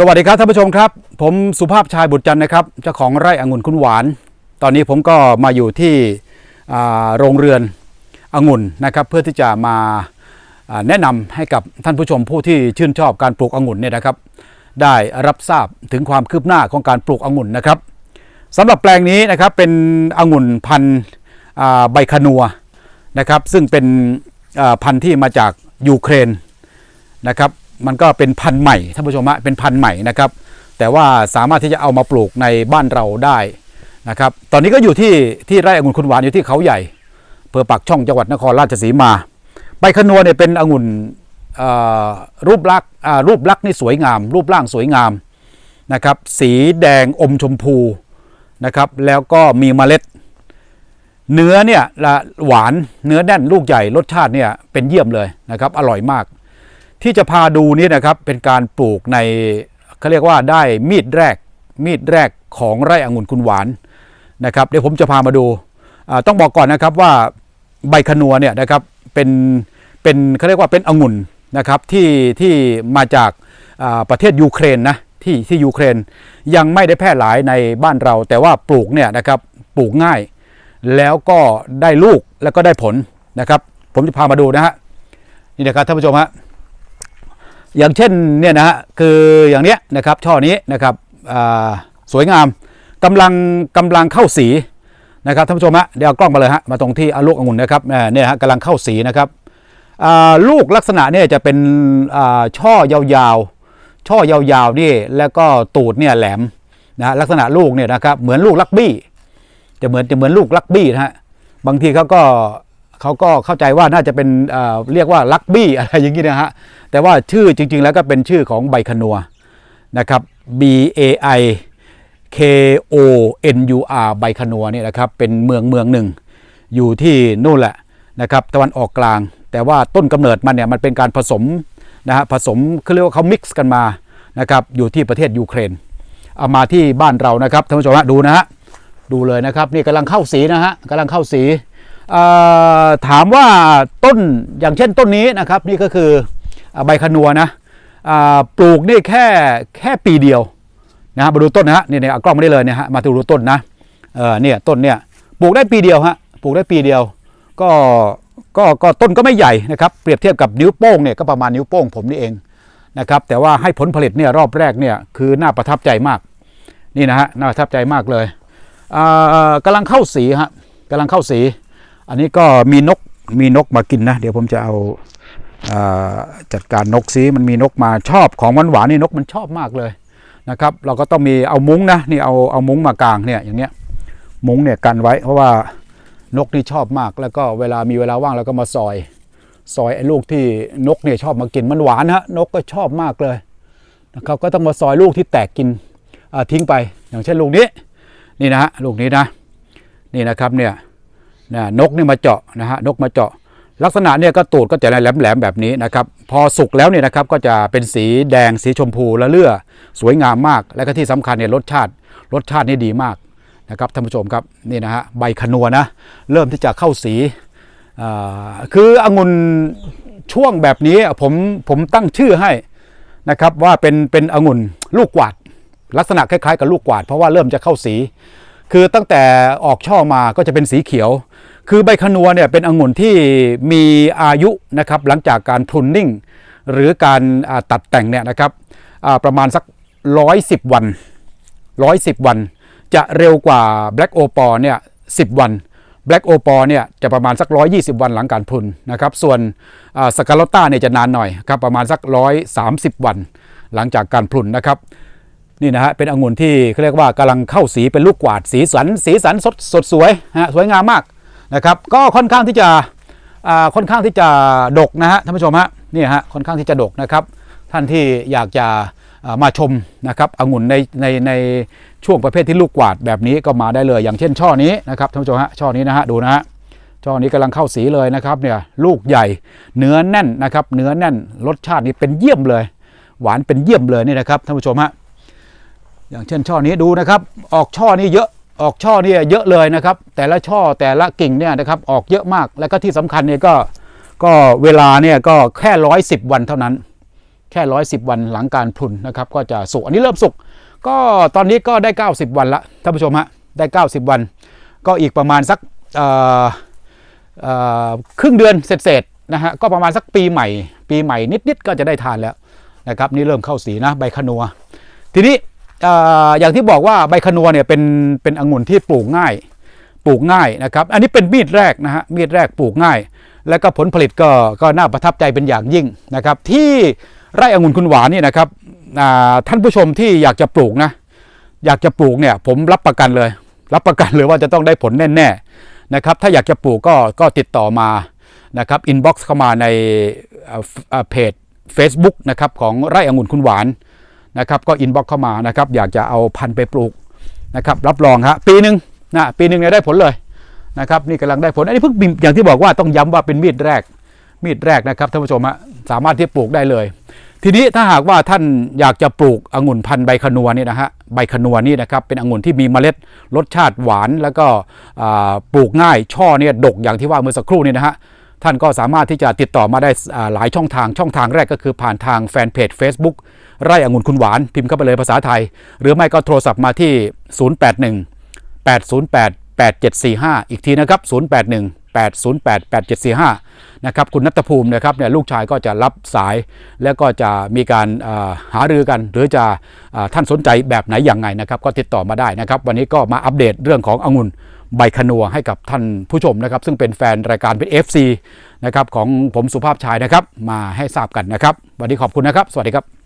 สวัสดีครับท่านผู้ชมครับ ผมสุภาพชายบุตรจันนะครับเจ้าของไร่องุ่นคุณหวาน ตอนนี้ผมก็มาอยู่ที่โรงเรือนองุ่นนะครับ เพื่อที่จะมาแนะนำให้กับท่านผู้ชมผู้ที่ชื่นชอบการปลูกองุ่นเนี่ยนะครับ ได้รับทราบถึงความคืบหน้าของการปลูกองุ่นนะครับสำหรับแปลงนี้นะครับเป็นองุ่นพันธุ์ใบคนัวนะครับ ซึ่งเป็นพันธุ์ที่มาจากยูเครนนะครับ มันก็เป็นพันธุ์ใหม่ท่านผู้ชมฮะเป็นพันธุ์ใหม่นะครับ แต่ว่าสามารถที่จะเอามาปลูกในบ้านเราได้นะครับ ตอนนี้ก็อยู่ที่ที่ไร่องุ่นคุณหวานอยู่ที่เขาใหญ่อำเภอปากช่องจังหวัดนครราชสีมา ใบขนวเนี่ยเป็นองุ่นรูปลักษณ์รูปลักษณ์นี่สวยงาม รูปร่างสวยงามนะครับ สีแดงอมชมพูนะครับ แล้วก็มีเมล็ด เนื้อเนี่ยละหวานเนื้อแน่นลูกใหญ่รสชาติเนี่ยเป็นเยี่ยมเลยนะครับ อร่อยมาก ที่จะพาดูนี่นะครับเป็นการปลูกในเขาเรียกว่าได้มีดแรกมีดแรกของไร่องุ่นคุณหวานนะครับเดี๋ยวผมจะพามาดูต้องบอกก่อนนะครับว่าใบขนัวเนี่ยนะครับเป็นเป็นเขาเรียกว่าเป็นองุ่นนะครับที่ที่มาจากประเทศยูเครนนะที่ที่ยูเครนยังไม่ได้แพร่หลายในบ้านเรา แต่ว่าปลูกเนี่ยนะครับปลูกง่าย แล้วก็ได้ลูกแล้วก็ได้ผลนะครับ ผมจะพามาดูนะฮะนี่นะครับท่านผู้ชมฮะ อย่างเช่นเนี่ยนะฮะคืออย่างเนี้ยนะครับช่อนี้นะครับสวยงามกำลังกำลังเข้าสีนะครับท่านผู้ชมฮะเดี๋ยวกล้องมาเลยฮะมาตรงที่อลูกองุ่นนะครับเนี่ยฮะกำลังเข้าสีนะครับลูกลักษณะเนี่ยจะเป็นช่อยาวๆ ช่อยาวๆนี่แล้วก็ตูดเนี่ยแหลมนะฮะลักษณะลูกเนี่ยนะครับเหมือนลูกลักบี้ จะเหมือนจะเหมือนลูกลักบี้นะฮะบางทีเขาก็ เขาก็เข้าใจว่าน่าจะเป็นเรียกว่าลักบี้อะไรอย่างนี้นะฮะ แต่ว่าชื่อจริง ๆ แล้วก็เป็นชื่อของใบขนัวนะครับ B A I K O N U R ใบขนัวเนี่ยนะครับเป็นเมืองเมืองหนึ่ง อยู่ที่นู่นแหละนะครับตะวันออกกลาง แต่ว่าต้นกำเนิดมันเนี่ยมันเป็นการผสมนะฮะผสมเขาเรียกว่าเขา mix กันมานะครับอยู่ที่ประเทศยูเครน เอามาที่บ้านเรานะครับท่านผู้ชมฮะดูนะฮะดูเลยนะครับนี่กำลังเข้าสีนะฮะกำลังเข้าสี ถามว่าต้นอย่างเช่นต้นนี้นะครับนี่ก็คือใบขนัวนะปลูกนี่แค่แค่ปีเดียวนะมาดูต้นนะฮะนี่เนี่ยเอากล้องไมาได้เลยเนี่ยฮะมาดูต้นนะเนี่ยต้นเนี่ยปลูกได้ปีเดียวฮะปลูกได้ปีเดียว ก็ก็ก็ต้นก็ไม่ใหญ่นะครับเปรียบเทียบกับนิ้วโป้งเนี่ยก็ประมาณนิ้วโป้งผมนี่เองนะครับแต่ว่าให้ผลผลิตเนี่ยรอบแรกเนี่ยคือน่าประทับใจมากนี่นะฮะน่าประทับใจมากเลยอ่ากำลังเข้าสีฮะกำลังเข้าสี อันนี้ก็มีนกมีนกมากินนะ เดี๋ยวผมจะเอาจัดการนกซีมันมีนกมาชอบของหวานนๆนี่นกมันชอบมากเลยนะครับ เราก็ต้องมีเอามุ้งนะนี่เอาเอามุ้งมากางเนี่ยอย่างเนี้ยมุ้งเนี่ยกันไว้ เพราะว่านกนี่ชอบมากแล้วก็เวลามีเวลาว่างเราก็มาซอย ซอยไอ้ลูกที่นกเนี่ยชอบมากินมันหวานฮะนกก็ชอบมากเลยนะครับก็ต้องมาซอยลูกที่แตกกินทิ้งไป อย่างเช่นลูกนี้นี่นะฮะลูกนี้นะนี่นะครับเนี่ย นะนกนี่มาเจาะนะฮะนกมาเจาะ ลักษณะเนี่ยก็ตูดก็จะแหลมๆแบบนี้นะครับ พอสุกแล้วเนี่ยนะครับก็จะเป็นสีแดงสีชมพูและเลือสวยงามมาก และก็ที่สำคัญเนี่ยรสชาติ รสชาตินี่ดีมากนะครับท่านผู้ชมครับนี่นะฮะใบขนัวนะเริ่มที่จะเข้าสีคือองุ่นช่วงแบบนี้ผมผมตั้งชื่อให้นะครับว่าเป็นเป็นองุ่นลูกกวาด ลักษณะคล้ายๆ กับลูกกวาด เพราะว่าเริ่มจะเข้าสี คือตั้งแต่ออกช่อมาก็จะเป็นสีเขียว คือใบขนัวเนี่ยเป็นองุ่นที่มีอายุนะครับหลังจากการพรุนนิ่ง หรือการตัดแต่งเนี่ยนะครับประมาณสัก 110 วัน 110 วัน จะเร็วกว่า Black o p a l เนี่ย10 วัน Black o p a l เนี่ยจะประมาณสัก 120 วันหลังการพรุนนะครับส่วนสกาลต้าเนี่ยจะนานหน่อยครับประมาณสัก 130 วัน หลังจากการพรุนนะครับนี่นะฮะเป็นองุ่นที่เขาเรียกว่ากำลังเข้าสีเป็นลูกกวาดสีสัน สีสันสดสดสวยฮะสวยงามมาก นะครับก็ค่อนข้างที่จะค่อนข้างที่จะดกนะฮะท่านผู้ชมฮะนี่ฮะค่อนข้างที่จะดกนะครับ ท่านที่อยากจะมาชมนะครับองุ่นในในในช่วงประเภทที่ลูกกวาดแบบนี้ก็มาได้เลย อย่างเช่นช่อนี้นะครับท่านผู้ชมฮะช่อนี้นะฮะดูนะฮะช่อนี้กำลังเข้าสีเลยนะครับเนี่ยลูกใหญ่เนื้อแน่นนะครับเนื้อแน่นรสชาตินี่เป็นเยี่ยมเลย หวานเป็นเยี่ยมเลยนี่นะครับท่านผู้ชมฮะอย่างเช่นช่อนี้ดูนะครับ ออกช่อนี่เยอะ ออกช่อเนี่ยเยอะเลยนะครับ แต่ละช่อแต่ละกิ่งเนี่ยนะครับออกเยอะมากแล้วก็ที่สำคัญเนี่ยก็ก็เวลาเนี่ยก็แค่ร้อยสิบวันเท่านั้น แค่ร้อยสิบวันหลังการพรุนนะครับ ก็จะสุกอันนี้เริ่มสุกก็ตอนนี้ก็ได้ 90 วันละท่านผู้ชมฮะได้ 90 วัน ก็อีกประมาณสักอ่อเอ่อครึ่งเดือนเสร็จๆนะฮะก็ประมาณสักปีใหม่ ปีใหม่นิดๆก็จะได้ทานแล้วนะครับนี่เริ่มเข้าสีนะใบขนัว ทีนี้ อย่างที่บอกว่าใบขนัวเนี่ยเป็นเป็นองุ่นที่ปลูกง่าย ปลูกง่ายนะครับ อันนี้เป็นมีดแรกนะฮะมีดแรกปลูกง่าย แล้วก็ผลผลิตก็ก็น่าประทับใจเป็นอย่างยิ่งนะครับ ที่ไร่องุ่นคุณหวานนี่นะครับท่านผู้ชมที่อยากจะปลูกนะอยากจะปลูกเนี่ยผมรับประกันเลย รับประกันเลยว่าจะต้องได้ผลแน่ๆนะครับ ถ้าอยากจะปลูกก็ก็ติดต่อมานะครับอินบ็อกซ์เข้ามาในเอ่อเอ่อเพจ Facebook นะครับของไร่องุ่นคุณหวาน นะครับก็อินบ็อกเข้ามานะครับอยากจะเอาพันธุ์ไปปลูกนะครับรับรองฮะปีหนึ่งนะปีหนึ่งเนี่ยได้ผลเลยนะครับนี่กำลังได้ผลอันนี้เพิ่งอย่างที่บอกว่าต้องย้ำว่าเป็นมีดแรกมีดแรกนะครับท่านผู้ชมฮะสามารถที่ปลูกได้เลย ทีนี้ถ้าหากว่าท่านอยากจะปลูกองุ่นพันธุ์ใบขนัวนี่นะฮะใบขนัวนี่นะครับเป็นองุ่นที่มีเมล็ดรสชาติหวาน แล้วก็ปลูกง่ายช่อเนี่ยดกอย่างที่ว่าเมื่อสักครู่นี่นะฮะ ท่านก็สามารถที่จะติดต่อมาได้หลายช่องทางช่องทางแรกก็คือผ่านทางแฟนเพจ Facebook ไร่องุ่นคุณหวาน พิมพ์เข้าไปเลยภาษาไทย หรือไม่ก็โทรศัพท์มาที่ 081 808 8745 อีกทีนะครับ 081 808 8745 นะครับ คุณนัทภูมินะครับเนี่ยลูกชายก็จะรับสาย แล้วก็จะมีการอ่าหารือกัน หรือจะท่านสนใจแบบไหนอย่างไงนะครับ ก็ติดต่อมาได้นะครับ วันนี้ก็มาอัปเดตเรื่องขององุ่น ใบขนัวให้กับท่านผู้ชมนะครับ ซึ่งเป็นแฟนรายการเป็น FC นะครับของผมสุภาพชายนะครับ มาให้ทราบกันนะครับ วันนี้ขอบคุณนะครับ สวัสดีครับ